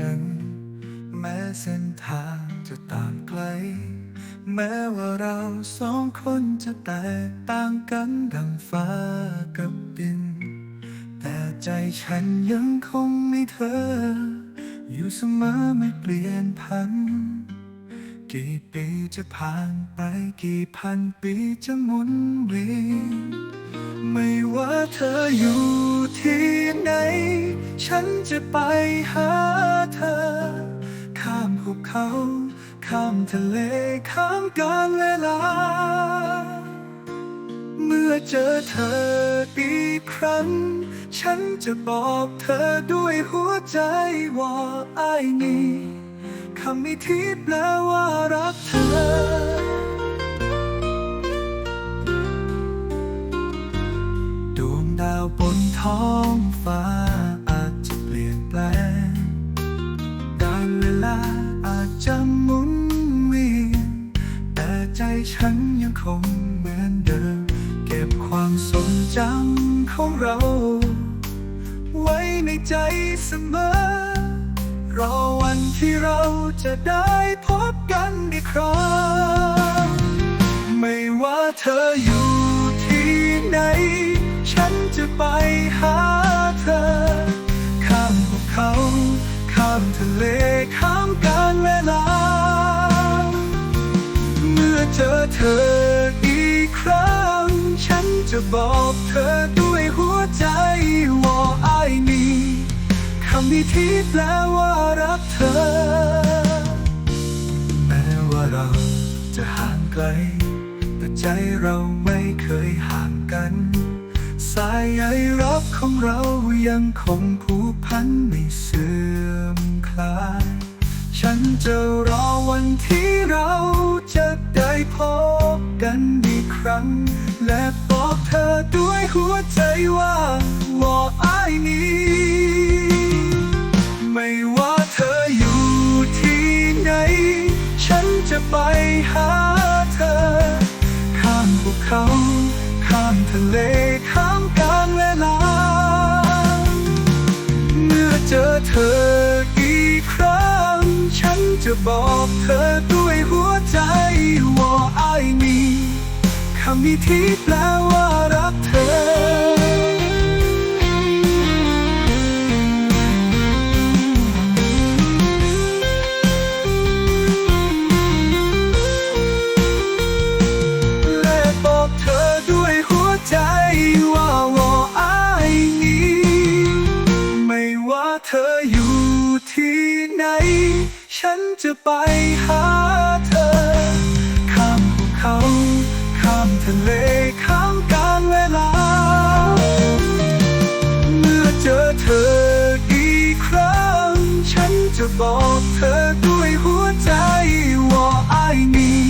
กัน แม้เส้นทางจะต่างไกล แม้ว่าเราสองคนจะแตกต่างกันดังฟ้ากับดิน แต่ใจฉันยังคงมีเธอ อยู่เสมอไม่เปลี่ยนพัน กี่ปีจะผ่านไปกี่พันปีจะหมุนเวียน เธออยู่ที่ไหน ฉันจะไปหาเธอ ข้ามภูเขา ข้ามทะเล ข้ามกาลเวลา เมื่อเจอเธออีกครั้ง ฉันจะบอกเธอด้วยหัวใจว่าไอ้นี่คำนี้ที่แปลว่ารักเธอ ท้องฟ้าอาจจะเปลี่ยนแปลง การเวลาอาจจะหมุนเวียน แต่ใจฉันยังคงเหมือนเดิม เก็บความทรงจำของเรา ไว้ในใจเสมอ รอวันที่เราจะได้พบกันอีกครั้ง ไม่ว่าเธออยู่ เลข้ามกาลเวลา เมื่อเจอเธออีกครั้ง ฉันจะบอกเธอด้วยหัวใจว่า I need คำนี้ที่แปลว่ารักเธอ แม้ว่าเราจะห่างไกล แต่ใจเราไม่เคยห่างกัน สายใยรักของเรายังคงผูกพันไม่ ง และบอกเธอด้วยหัวใจว่าว่าไอ้นี้ ไม่ว่าเธออยู่ที่ไหน ฉันจะไปหาเธอ ข้ามภูเขา ข้ามทะเล ข้ามกาลเวลา เมื่อเจอเธออีกครั้ง ฉันจะบอกเธอด้วยหัวใจว่าไอ้นี่คำนี้ที่แปลว่ารักเธอ และบอกเธอด้วยหัวใจว่าว่าไอ้นี้ ไม่ว่าเธออยู่ที่ไหน ฉันจะไปหาะเลข้ามกาลเวลา เมื่อเจอเธออีกครั้ง ฉันจะบอกเธอด้วยหัวใจว่าไอ้นี่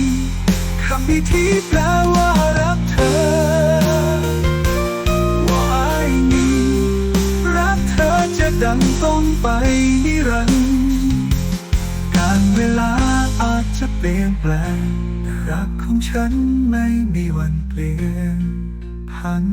คำนี้ที่แปลว่ารักเธอ ว่าไอ้นี่รักเธอจะดังต้องไปนิรันดร์การเวลาอาจจะเปลี่ยนแปลง รักของฉันไม่มีวันเปลี่ยนพัน